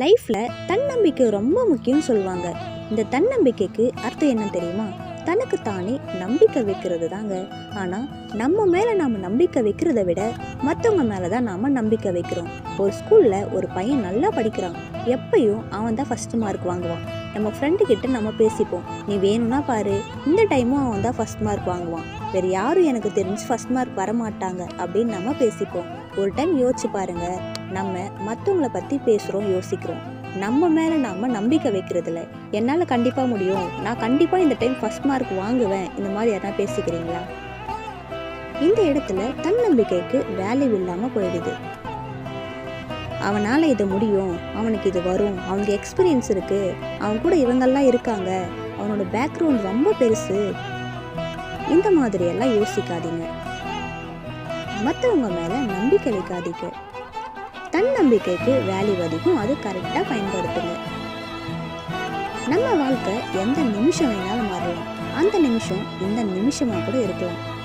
லைஃப்பில் தன்னம்பிக்கை ரொம்ப முக்கியம்னு சொல்லுவாங்க. இந்த தன்னம்பிக்கைக்கு அர்த்தம் என்ன தெரியுமா? தனக்கு தானே நம்பிக்கை வைக்கிறது தாங்க ஆனால் நம்ம மேலே நாம் நம்பிக்கை வைக்கிறத விட மற்றவங்க மேலே தான் நாம் நம்பிக்கை வைக்கிறோம். ஒரு ஸ்கூலில் ஒரு பையன் நல்லா படிக்கிறான். எப்பயும் அவன் தான் ஃபஸ்ட்டு மார்க் வாங்குவான். நம்ம ஃப்ரெண்டுக்கிட்ட நம்ம பேசிப்போம். நீ வேணும்னா பாரு. இந்த டைமும் அவன் தான் ஃபஸ்ட் மார்க் வாங்குவான். வேறு யாரும் எனக்கு தெரிஞ்சு ஃபஸ்ட் மார்க் வரமாட்டாங்க. அப்படின்னு நம்ம பேசிப்போம். ஒரு டைம் யோசிச்சு பாருங்க. நம்ம மற்றவங்கள பற்றி பேசுகிறோம் யோசிக்கிறோம். நம்ம மேலே நாம் நம்பிக்கை வைக்கிறதில்ல. என்னால் கண்டிப்பாக முடியும். நான் கண்டிப்பாக இந்த டைம் ஃபஸ்ட் மார்க் வாங்குவேன். இந்த மாதிரி யாரா பேசிக்கிறீங்களா? இந்த இடத்துல தன்னம்பிக்கைக்கு வேல்யூ இல்லாமல் போயிடுது. அவனால் இது முடியும். அவனுக்கு இது வரும். அவனுக்கு எக்ஸ்பீரியன்ஸ் இருக்குது அவன் கூட இவங்கெல்லாம் இருக்காங்க. அவனோட பேக்ரவுண்ட் ரொம்ப பெருசு. இந்த மாதிரியெல்லாம் யோசிக்காதீங்க. மற்றவங்க மேலே நம்பிக்கை வைக்காதீங்க. தன்னம்பிக்கைக்கு வேல்யூ அதிகம் அது கரெக்டாக பயன்படுத்துங்க. நம்ம வாழ்க்கை எந்த நிமிஷம் வேணாலும் மாறலாம். அந்த நிமிஷம் இந்த நிமிஷமாக கூட இருக்கலாம்.